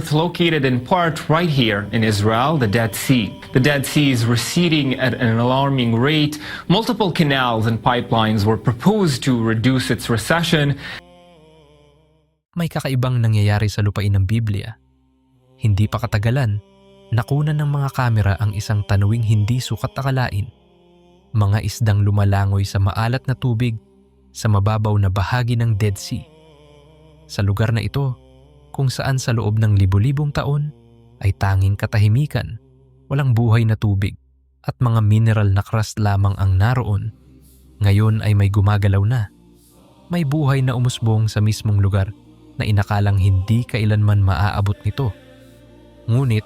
It's located in part right here in Israel, the Dead Sea. The Dead Sea is receding at an alarming rate. Multiple canals and pipelines were proposed to reduce its recession. May kakaibang nangyayari sa lupain ng Biblia. Hindi pa katagalan, nakunan ng mga kamera ang isang tanawing hindi sukat akalain. Mga isdang lumalangoy sa maalat na tubig sa mababaw na bahagi ng Dead Sea. Sa lugar na ito, kung saan sa loob ng libu-libong taon ay tanging katahimikan, walang buhay na tubig at mga mineral na crust lamang ang naroon. Ngayon ay may gumagalaw na. May buhay na umusbong sa mismong lugar na inakalang hindi kailanman maaabot nito. Ngunit,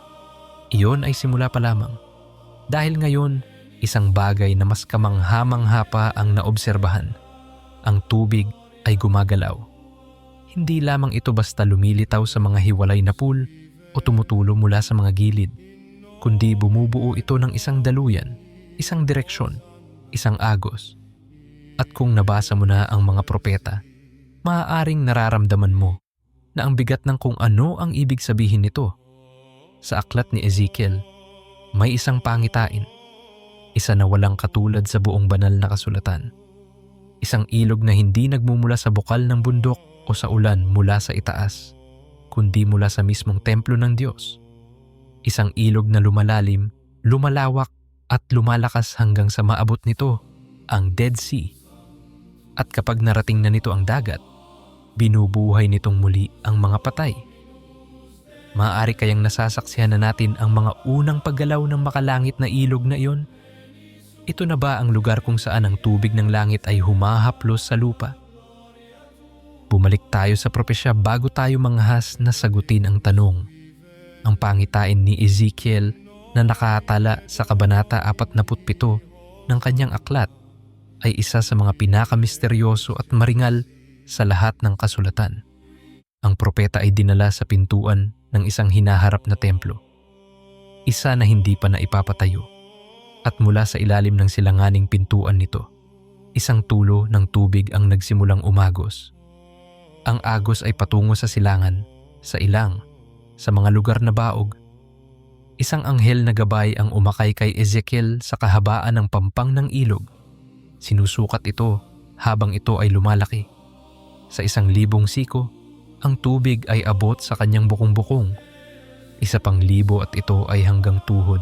iyon ay simula pa lamang. Dahil ngayon, isang bagay na mas kamangha-mangha pa ang naobserbahan. Ang tubig ay gumagalaw. Hindi lamang ito basta lumilitaw sa mga hiwalay na pool o tumutulo mula sa mga gilid, kundi bumubuo ito ng isang daluyan, isang direksyon, isang agos. At kung nabasa mo na ang mga propeta, maaaring nararamdaman mo na ang bigat ng kung ano ang ibig sabihin nito. Sa aklat ni Ezekiel, may isang pangitain, isa na walang katulad sa buong banal na kasulatan. Isang ilog na hindi nagmumula sa bukal ng bundok o sa ulan mula sa itaas, kundi mula sa mismong templo ng Diyos. Isang ilog na lumalalim, lumalawak at lumalakas hanggang sa maabot nito ang Dead Sea. At kapag narating na nito ang dagat, binubuhay nitong muli ang mga patay. Maaari kayang nasasaksihan na natin ang mga unang paggalaw ng makalangit na ilog na iyon? Ito na ba ang lugar kung saan ang tubig ng langit ay humahaplos sa lupa? Bumalik tayo sa propesya bago tayo manghas na sagutin ang tanong. Ang pangitain ni Ezekiel na nakatala sa Kabanata 47 ng kanyang aklat ay isa sa mga pinakamisteryoso at maringal sa lahat ng kasulatan. Ang propeta ay dinala sa pintuan ng isang hinaharap na templo. Isa na hindi pa naipapatayo. At mula sa ilalim ng silanganing pintuan nito, isang tulo ng tubig ang nagsimulang umagos. Ang agos ay patungo sa silangan, sa ilang, sa mga lugar na baog. Isang anghel na gabay ang umakay kay Ezekiel sa kahabaan ng pampang ng ilog. Sinusukat ito habang ito ay lumalaki. Sa isang libong siko, ang tubig ay abot sa kanyang bukong-bukong. Isa pang libo at ito ay hanggang tuhod.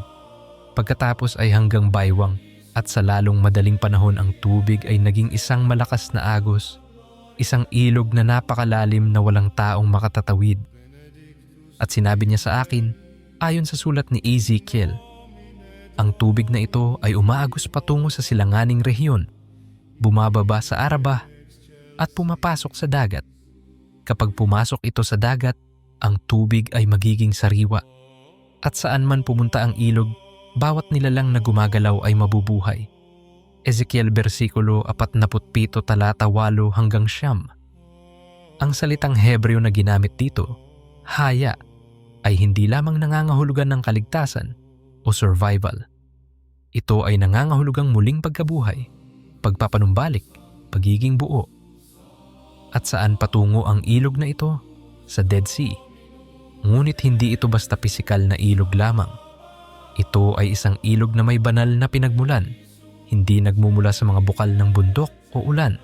Pagkatapos ay hanggang baywang at sa lalong madaling panahon ang tubig ay naging isang malakas na agos. Isang ilog na napakalalim na walang taong makatatawid. At sinabi niya sa akin, ayon sa sulat ni Ezekiel, ang tubig na ito ay umaagos patungo sa silanganing rehiyon, bumababa sa Arabah at pumapasok sa dagat. Kapag pumasok ito sa dagat, ang tubig ay magiging sariwa. At saan man pumunta ang ilog, bawat nilalang na gumagalaw ay mabubuhay. Ezekiel versikulo 47 talata 8 hanggang siyam. Ang salitang Hebreo na ginamit dito, haya, ay hindi lamang nangangahulugan ng kaligtasan o survival. Ito ay nangangahulugang muling pagkabuhay, pagpapanumbalik, pagiging buo. At saan patungo ang ilog na ito? Sa Dead Sea. Ngunit hindi ito basta pisikal na ilog lamang. Ito ay isang ilog na may banal na pinagmulan, hindi nagmumula sa mga bukal ng bundok o ulan,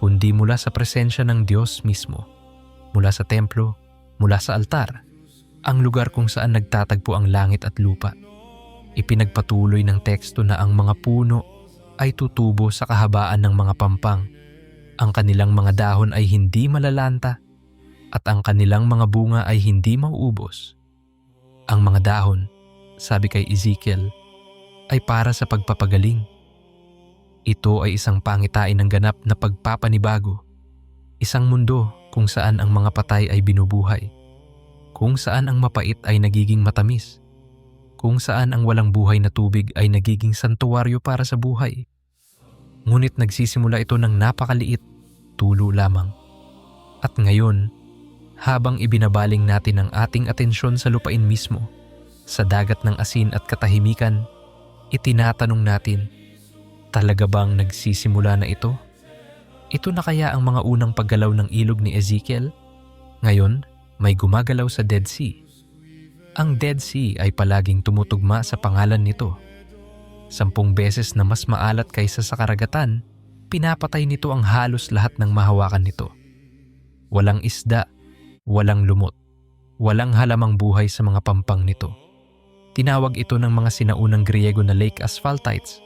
kundi mula sa presensya ng Diyos mismo. Mula sa templo, mula sa altar, ang lugar kung saan nagtatagpo ang langit at lupa. Ipinagpatuloy ng teksto na ang mga puno ay tutubo sa kahabaan ng mga pampang. Ang kanilang mga dahon ay hindi malalanta at ang kanilang mga bunga ay hindi mauubos. Ang mga dahon, sabi kay Ezekiel, ay para sa pagpapagaling. Ito ay isang pangitain ng ganap na pagpapanibago. Isang mundo kung saan ang mga patay ay binubuhay. Kung saan ang mapait ay nagiging matamis. Kung saan ang walang buhay na tubig ay nagiging santuwaryo para sa buhay. Ngunit nagsisimula ito ng napakaliit, tulo lamang. At ngayon, habang ibinabaling natin ang ating atensyon sa lupain mismo, sa dagat ng asin at katahimikan, itinatanong natin, talaga bang nagsisimula na ito? Ito na kaya ang mga unang paggalaw ng ilog ni Ezekiel? Ngayon, may gumagalaw sa Dead Sea Ang Dead Sea ay palaging tumutugma sa pangalan nito. Sampung beses na mas maalat kaysa sa karagatan, pinapatay nito ang halos lahat ng mahawakan nito. Walang isda, walang lumot, walang halamang buhay sa mga pampang nito. Tinawag ito ng mga sinaunang Griego na lake asphaltites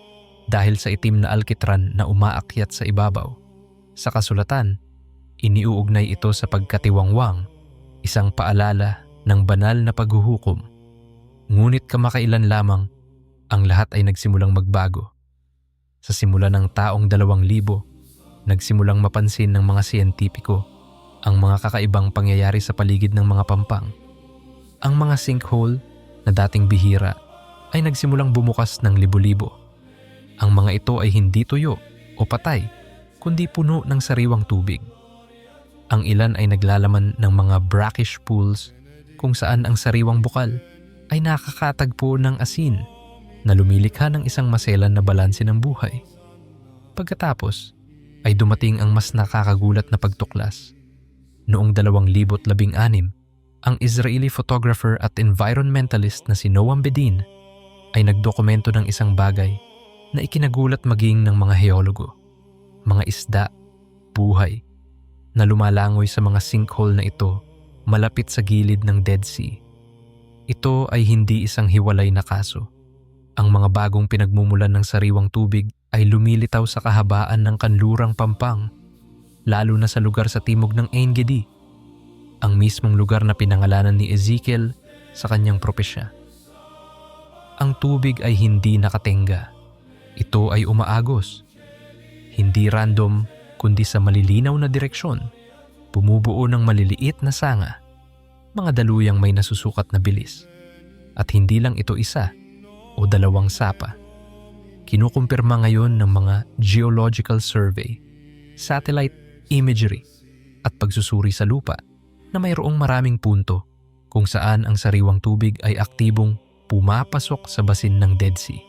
dahil sa itim na alkitran na umaakyat sa ibabaw. Sa kasulatan, iniuugnay ito sa pagkatiwangwang, isang paalala ng banal na paghuhukom. Ngunit kamakailan lamang, ang lahat ay nagsimulang magbago. Sa simula ng taong dalawang libo, nagsimulang mapansin ng mga siyentipiko ang mga kakaibang pangyayari sa paligid ng mga pampang. Ang mga sinkhole na dating bihira ay nagsimulang bumukas ng libo-libo. Ang mga ito ay hindi tuyo o patay, kundi puno ng sariwang tubig. Ang ilan ay naglalaman ng mga brackish pools kung saan ang sariwang bukal ay nakakatagpo ng asin na lumilikha ng isang maselan na balanse ng buhay. Pagkatapos ay dumating ang mas nakakagulat na pagtuklas. Noong 2016, ang Israeli photographer at environmentalist na si Noam Bedin ay nagdokumento ng isang bagay na ikinagulat maging ng mga heologo, mga isda, buhay, na lumalangoy sa mga sinkhole na ito malapit sa gilid ng Dead Sea. Ito ay hindi isang hiwalay na kaso. Ang mga bagong pinagmumulan ng sariwang tubig ay lumilitaw sa kahabaan ng kanlurang pampang, lalo na sa lugar sa timog ng Ein Gedi, ang mismong lugar na pinangalanan ni Ezekiel sa kanyang propesya. Ang tubig ay hindi nakatenga. Ito ay umaagos. Hindi random kundi sa malilinaw na direksyon. Bumubuo ng maliliit na sanga. Mga daluyang may nasusukat na bilis. At hindi lang ito isa o dalawang sapa. Kinukumpirma ngayon ng mga geological survey, satellite imagery at pagsusuri sa lupa na mayroong maraming punto kung saan ang sariwang tubig ay aktibong pumapasok sa basin ng Dead Sea.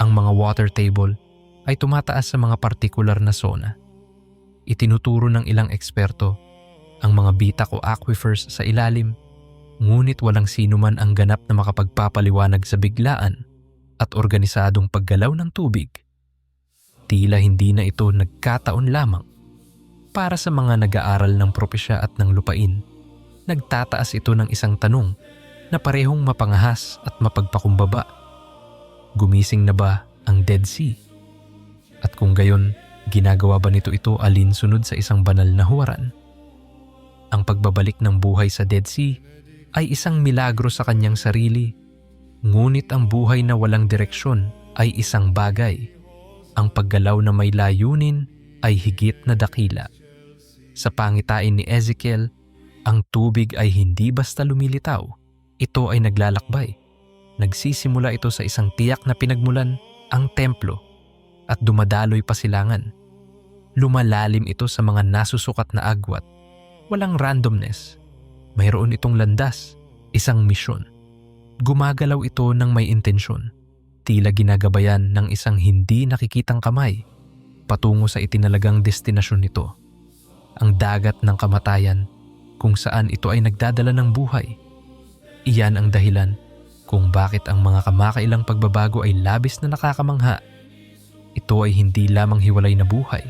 Ang mga water table ay tumataas sa mga partikular na zona. Itinuturo ng ilang eksperto ang mga bitak o aquifers sa ilalim, ngunit walang sino man ang ganap na makapagpapaliwanag sa biglaan at organisadong paggalaw ng tubig. Tila hindi na ito nagkataon lamang para sa mga nag-aaral ng propesya at ng lupain, nagtataas ito ng isang tanong na parehong mapangahas at mapagpakumbaba. Gumising na ba ang Dead Sea? At kung gayon, ginagawa ba nito ito alinsunod sa isang banal na huwaran? Ang pagbabalik ng buhay sa Dead Sea ay isang milagro sa kanyang sarili. Ngunit ang buhay na walang direksyon ay isang bagay. Ang paggalaw na may layunin ay higit na dakila. Sa pangitain ni Ezekiel, ang tubig ay hindi basta lumilitaw. Ito ay naglalakbay. Nagsisimula ito sa isang tiyak na pinagmulan, ang templo, at dumadaloy pa silangan. Lumalalim ito sa mga nasusukat na agwat. Walang randomness. Mayroon itong landas, isang misyon. Gumagalaw ito ng may intensyon. Tila ginagabayan ng isang hindi nakikitang kamay patungo sa itinalagang destinasyon nito ang dagat ng kamatayan kung saan ito ay nagdadala ng buhay. Iyan ang dahilan kung bakit ang mga kamakailang pagbabago ay labis na nakakamangha. Ito ay hindi lamang hiwalay na buhay,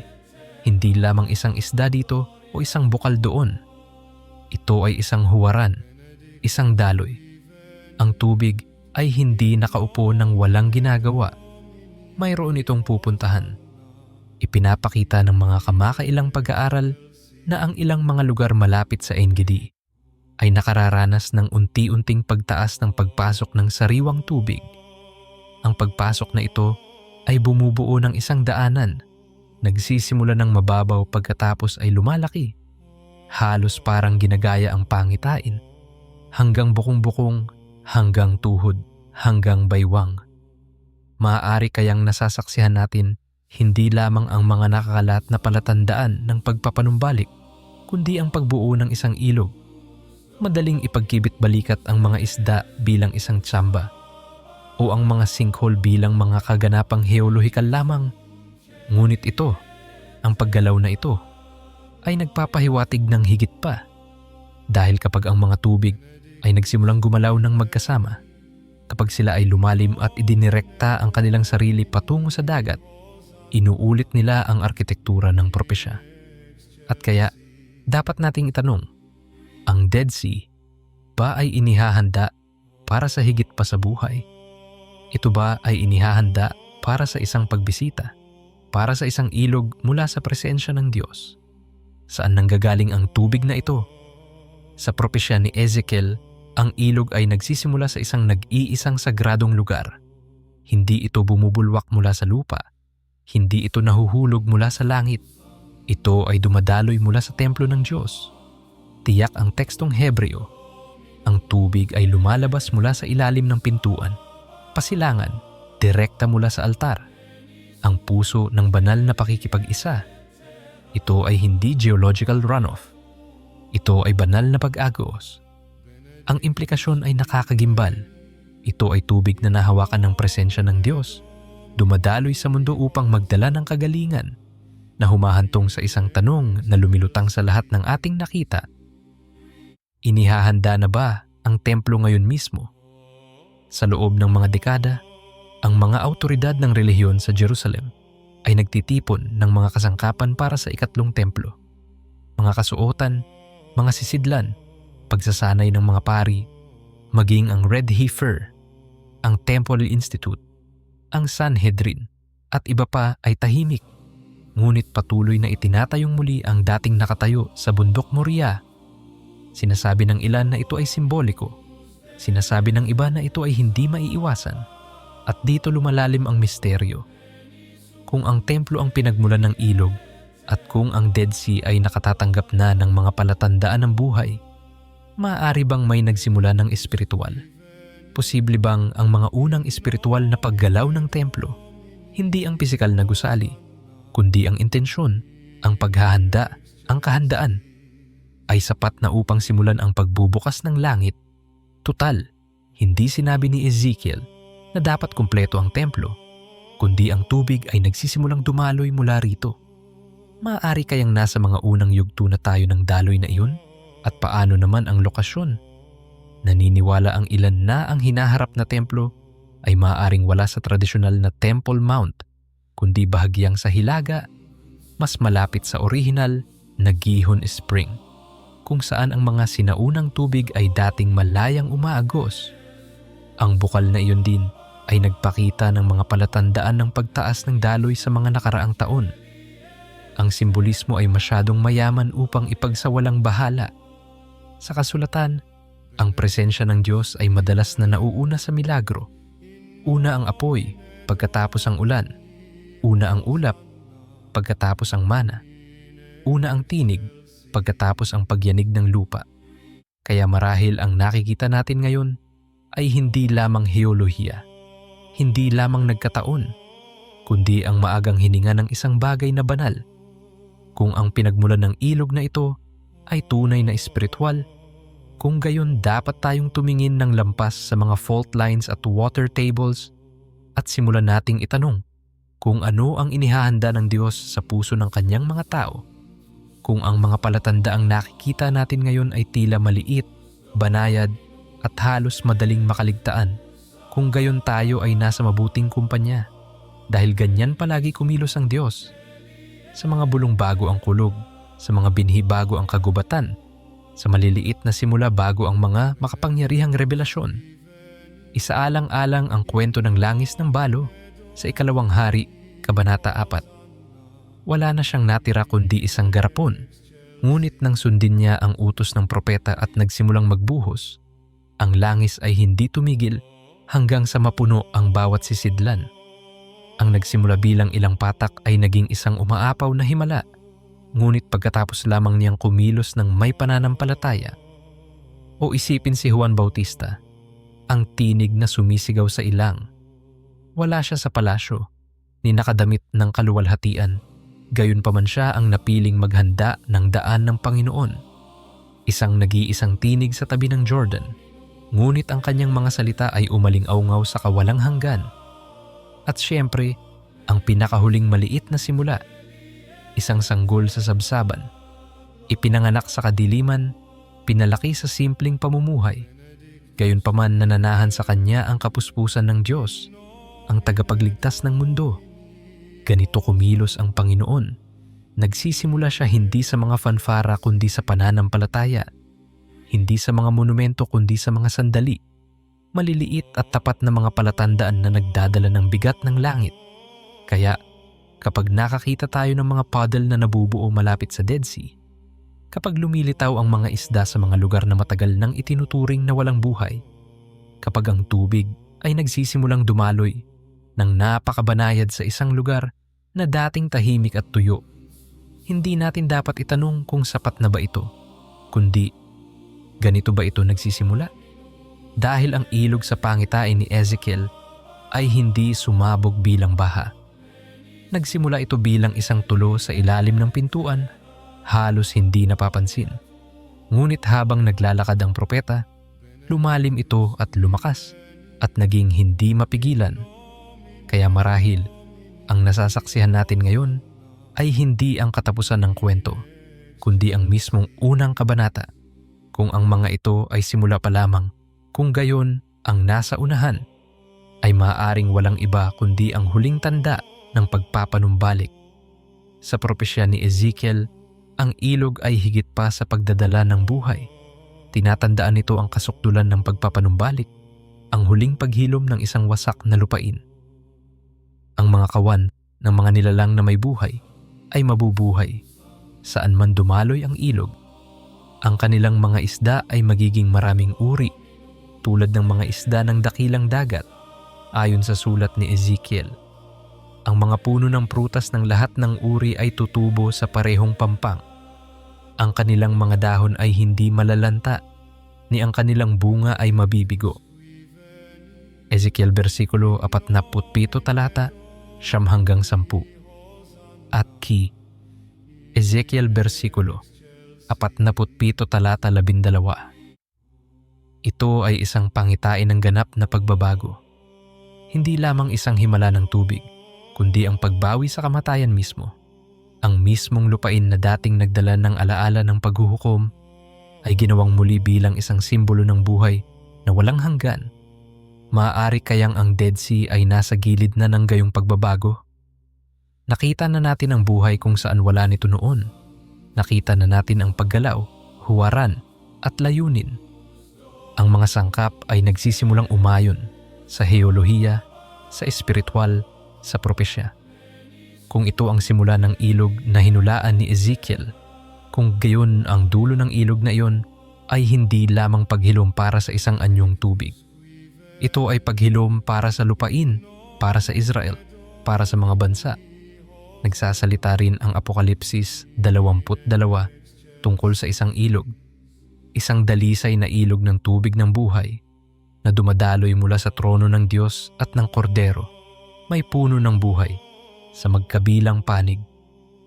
hindi lamang isang isda dito o isang bukal doon. Ito ay isang huwaran, isang daloy. Ang tubig ay hindi nakaupo ng walang ginagawa. Mayroon itong pupuntahan. Ipinapakita ng mga kamakailang pag-aaral na ang ilang mga lugar malapit sa Engedi ay nakararanas ng unti-unting pagtaas ng pagpasok ng sariwang tubig. Ang pagpasok na ito ay bumubuo ng isang daanan, nagsisimula ng mababaw pagkatapos ay lumalaki. Halos parang ginagaya ang pangitain, hanggang bukong-bukong, hanggang tuhod, hanggang baywang. Maaari kayang nasasaksihan natin hindi lamang ang mga nakakalat na palatandaan ng pagpapanumbalik, kundi ang pagbuo ng isang ilog. Madaling ipagkibit balikat ang mga isda bilang isang tsamba o ang mga sinkhole bilang mga kaganapang heolohikal lamang. Ngunit ito, ang paggalaw na ito, ay nagpapahiwatig ng higit pa. Dahil kapag ang mga tubig ay nagsimulang gumalaw ng magkasama. Kapag sila ay lumalim at idinirekta ang kanilang sarili patungo sa dagat, inuulit nila ang arkitektura ng propesya. At kaya, dapat nating itanong, ang Dead Sea ba ay inihahanda para sa higit pa sa buhay? Ito ba ay inihahanda para sa isang pagbisita? Para sa isang ilog mula sa presensya ng Diyos? Saan nanggagaling ang tubig na ito? Sa propesya ni Ezekiel, ang ilog ay nagsisimula sa isang nag-iisang sagradong lugar. Hindi ito bumubulwak mula sa lupa. Hindi ito nahuhulog mula sa langit. Ito ay dumadaloy mula sa templo ng Diyos. Tiyak ang tekstong Hebreo. Ang tubig ay lumalabas mula sa ilalim ng pintuan. Pasilangan, direkta mula sa altar. Ang puso ng banal na pakikipag-isa. Ito ay hindi geological runoff. Ito ay banal na pag-agos. Ang implikasyon ay nakakagimbal. Ito ay tubig na nahawakan ng presensya ng Diyos. Dumadaloy sa mundo upang magdala ng kagalingan na humahantong sa isang tanong na lumilutang sa lahat ng ating nakita. Inihahanda na ba ang templo ngayon mismo? Sa loob ng mga dekada, ang mga autoridad ng relihiyon sa Jerusalem ay nagtitipon ng mga kasangkapan para sa ikatlong templo. Mga kasuotan, mga sisidlan, pagsasanay ng mga pari, maging ang Red Heifer, ang Temple Institute, ang Sanhedrin, at iba pa ay tahimik. Ngunit patuloy na itinatayong muli ang dating nakatayo sa bundok Moria. Sinasabi ng ilan na ito ay simboliko. Sinasabi ng iba na ito ay hindi maiiwasan. At dito lumalalim ang misteryo. Kung ang templo ang pinagmulan ng ilog at kung ang Dead Sea ay nakatatanggap na ng mga palatandaan ng buhay, maaari bang may nagsimula ng espiritual? Posible bang ang mga unang espiritual na paggalaw ng templo, hindi ang pisikal na gusali, kundi ang intensyon, ang paghahanda, ang kahandaan, ay sapat na upang simulan ang pagbubukas ng langit? Tutal, hindi sinabi ni Ezekiel na dapat kumpleto ang templo, kundi ang tubig ay nagsisimulang dumaloy mula rito. Maaari kayang nasa mga unang yugto na tayo ng daloy na iyon? At paano naman ang lokasyon? Naniniwala ang ilan na ang hinaharap na templo ay maaaring wala sa tradisyonal na Temple Mount, kundi bahagyang sa Hilaga, mas malapit sa orihinal na Gihon Spring, kung saan ang mga sinaunang tubig ay dating malayang umaagos. Ang bukal na iyon din ay nagpakita ng mga palatandaan ng pagtaas ng daloy sa mga nakaraang taon. Ang simbolismo ay masyadong mayaman upang ipagsawalang bahala. Sa kasulatan, ang presensya ng Diyos ay madalas na nauuna sa milagro. Una ang apoy, pagkatapos ang ulan. Una ang ulap, pagkatapos ang mana. Una ang tinig, pagkatapos ang pagyanig ng lupa. Kaya marahil ang nakikita natin ngayon ay hindi lamang heolohiya, hindi lamang nagkataon, kundi ang maagang hininga ng isang bagay na banal. Kung ang pinagmulan ng ilog na ito ay tunay na espiritual, kung gayon dapat tayong tumingin ng lampas sa mga fault lines at water tables at simulan nating itanong kung ano ang inihahanda ng Diyos sa puso ng kanyang mga tao. Kung ang mga palatandaang nakikita natin ngayon ay tila maliit, banayad at halos madaling makaligtaan, kung gayon tayo ay nasa mabuting kumpanya dahil ganyan palagi kumilos ang Diyos. Sa mga bulong bago ang kulog, sa mga binhi bago ang kagubatan, sa maliliit na simula bago ang mga makapangyarihang revelasyon. Isaalang-alang ang kwento ng langis ng balo sa ikalawang hari, Kabanata 4. Wala na siyang natira kundi isang garapon, ngunit nang sundin niya ang utos ng propeta at nagsimulang magbuhos, ang langis ay hindi tumigil hanggang sa mapuno ang bawat sisidlan. Ang nagsimula bilang ilang patak ay naging isang umaapaw na himala ngunit pagkatapos lamang niyang kumilos ng may pananampalataya. O isipin si Juan Bautista, ang tinig na sumisigaw sa ilang. Wala siya sa palasyo, ni nakadamit ng kaluwalhatian, gayon pa man siya ang napiling maghanda ng daan ng Panginoon. Isang nag-iisang tinig sa tabi ng Jordan, ngunit ang kanyang mga salita ay umaling-aungaw sa kawalang hanggan. At siyempre, ang pinakahuling maliit na simula isang sanggol sa sabsaban. Ipinanganak sa kadiliman, pinalaki sa simpleng pamumuhay, Gayunpaman nananahan sa kanya ang kapuspusan ng Diyos, ang tagapagligtas ng mundo. Ganito kumilos ang Panginoon. Nagsisimula siya hindi sa mga fanfara kundi sa pananampalataya. Hindi sa mga monumento kundi sa mga sandali. Maliliit at tapat na mga palatandaan na nagdadala ng bigat ng langit. Kaya kapag nakakita tayo ng mga puddle na nabubuo malapit sa Dead Sea, kapag lumilitaw ang mga isda sa mga lugar na matagal nang itinuturing na walang buhay, kapag ang tubig ay nagsisimulang dumaloy ng napakabanayad sa isang lugar na dating tahimik at tuyo, hindi natin dapat itanong kung sapat na ba ito, kundi ganito ba ito nagsisimula? Dahil ang ilog sa pangitain ni Ezekiel ay hindi sumabog bilang baha. Nagsimula ito bilang isang tulo sa ilalim ng pintuan, halos hindi napapansin. Ngunit habang naglalakad ang propeta, lumalim ito at lumakas at naging hindi mapigilan. Kaya marahil, ang nasasaksihan natin ngayon ay hindi ang katapusan ng kwento, kundi ang mismong unang kabanata. Kung ang mga ito ay simula pa lamang, kung gayon ang nasa unahan, ay maaaring walang iba kundi ang huling tanda ng pagpapanumbalik. Sa propesya ni Ezekiel, ang ilog ay higit pa sa pagdadala ng buhay. Tinatandaan nito ang kasukdulan ng pagpapanumbalik, ang huling paghilom ng isang wasak na lupain. Ang mga kawan ng mga nilalang na may buhay ay mabubuhay saan man dumaloy ang ilog. Ang kanilang mga isda ay magiging maraming uri tulad ng mga isda ng dakilang dagat ayon sa sulat ni Ezekiel. Ang mga puno ng prutas ng lahat ng uri ay tutubo sa parehong pampang. Ang kanilang mga dahon ay hindi malalanta, ni ang kanilang bunga ay mabibigo. Ezekiel versikulo 47 talata, siyam hanggang 10. At ki, Ezekiel versikulo 47 talata 12. Ito ay isang pangitain ng ganap na pagbabago. Hindi lamang isang himala ng tubig, kundi ang pagbawi sa kamatayan mismo. Ang mismong lupain na dating nagdala ng alaala ng paghuhukom ay ginawang muli bilang isang simbolo ng buhay na walang hanggan. Maaari kayang ang Dead Sea ay nasa gilid na ng gayong pagbabago? Nakita na natin ang buhay kung saan wala nito noon. Nakita na natin ang paggalaw, huwaran at layunin. Ang mga sangkap ay nagsisimulang umayon sa heolohiya, sa espiritual, sa propesya. Kung ito ang simula ng ilog na hinulaan ni Ezekiel, kung gayon ang dulo ng ilog na iyon ay hindi lamang paghilom para sa isang anyong tubig. Ito ay paghilom para sa lupain, para sa Israel, para sa mga bansa. Nagsasalita rin ang Apokalipsis 22 tungkol sa isang ilog, isang dalisay na ilog ng tubig ng buhay na dumadaloy mula sa trono ng Diyos at ng Kordero. May puno ng buhay sa magkabilang panig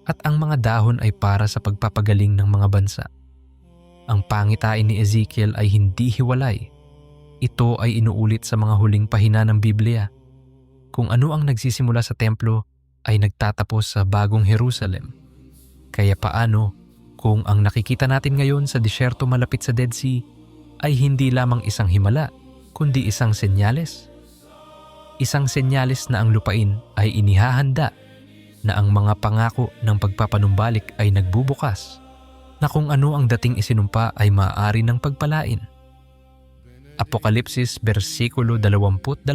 at ang mga dahon ay para sa pagpapagaling ng mga bansa. Ang pangitain ni Ezekiel ay hindi hiwalay. Ito ay inuulit sa mga huling pahina ng Biblia. Kung ano ang nagsisimula sa templo ay nagtatapos sa bagong Jerusalem. Kaya paano kung ang nakikita natin ngayon sa disyerto malapit sa Dead Sea ay hindi lamang isang himala, kundi isang senyales? Isang senyales na ang lupain ay inihahanda na ang mga pangako ng pagpapanumbalik ay nagbubukas na kung ano ang dating isinumpa ay maaari ng pagpalain. Apokalipsis versikulo 22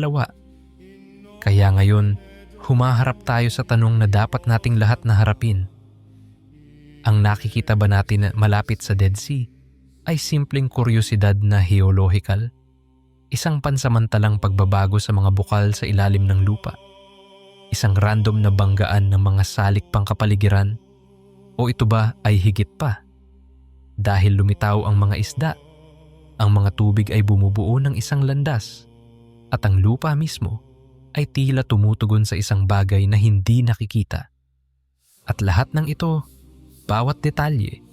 Kaya ngayon, humaharap tayo sa tanong na dapat nating lahat na harapin. Ang nakikita ba natin na malapit sa Dead Sea ay simpleng kuryosidad na geological? Isang pansamantalang pagbabago sa mga bukal sa ilalim ng lupa? Isang random na banggaan ng mga salik pangkapaligiran? O ito ba ay higit pa? Dahil lumitaw ang mga isda, ang mga tubig ay bumubuo ng isang landas at ang lupa mismo ay tila tumutugon sa isang bagay na hindi nakikita. At lahat ng ito, bawat detalye,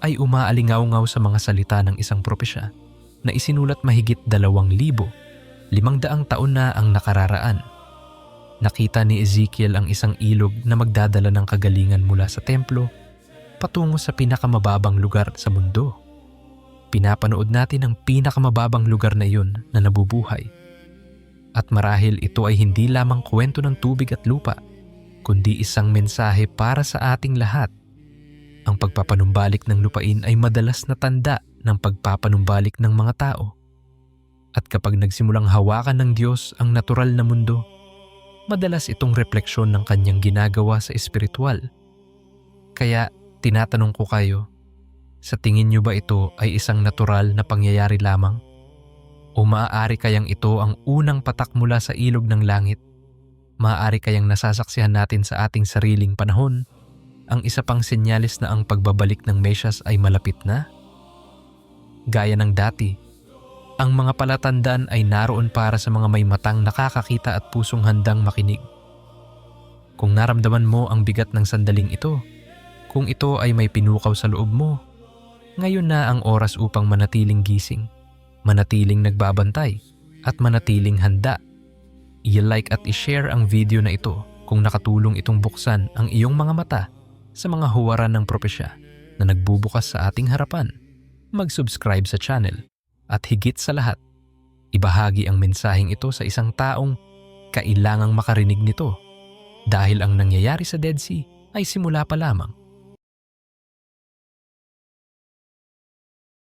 ay umaalingaw-ngaw sa mga salita ng isang propesya na isinulat mahigit dalawang libo, limang daang taon na ang nakararaan. Nakita ni Ezekiel ang isang ilog na magdadala ng kagalingan mula sa templo patungo sa pinakamababang lugar sa mundo. Pinapanood natin ang pinakamababang lugar na iyon na nabubuhay. At marahil ito ay hindi lamang kwento ng tubig at lupa, kundi isang mensahe para sa ating lahat. Ang pagpapanumbalik ng lupain ay madalas na tanda ng pagpapanumbalik ng mga tao. At kapag nagsimulang hawakan ng Diyos ang natural na mundo, madalas itong refleksyon ng kanyang ginagawa sa espiritual. Kaya tinatanong ko kayo, sa tingin niyo ba ito ay isang natural na pangyayari lamang? O maaari kayang ito ang unang patak mula sa ilog ng langit? Maaari kayang nasasaksihan natin sa ating sariling panahon ang isa pang senyalis na ang pagbabalik ng Mesyas ay malapit na? Gaya ng dati, ang mga palatandaan ay naroon para sa mga may matang nakakakita at pusong handang makinig. Kung naramdaman mo ang bigat ng sandaling ito, kung ito ay may pinukaw sa loob mo, ngayon na ang oras upang manatiling gising, manatiling nagbabantay, at manatiling handa. I-like at i-share ang video na ito kung nakatulong itong buksan ang iyong mga mata sa mga huwaran ng propesya na nagbubukas sa ating harapan. Mag-subscribe sa channel at higit sa lahat, ibahagi ang mensaheng ito sa isang taong kailangang makarinig nito dahil ang nangyayari sa Dead Sea ay simula pa lamang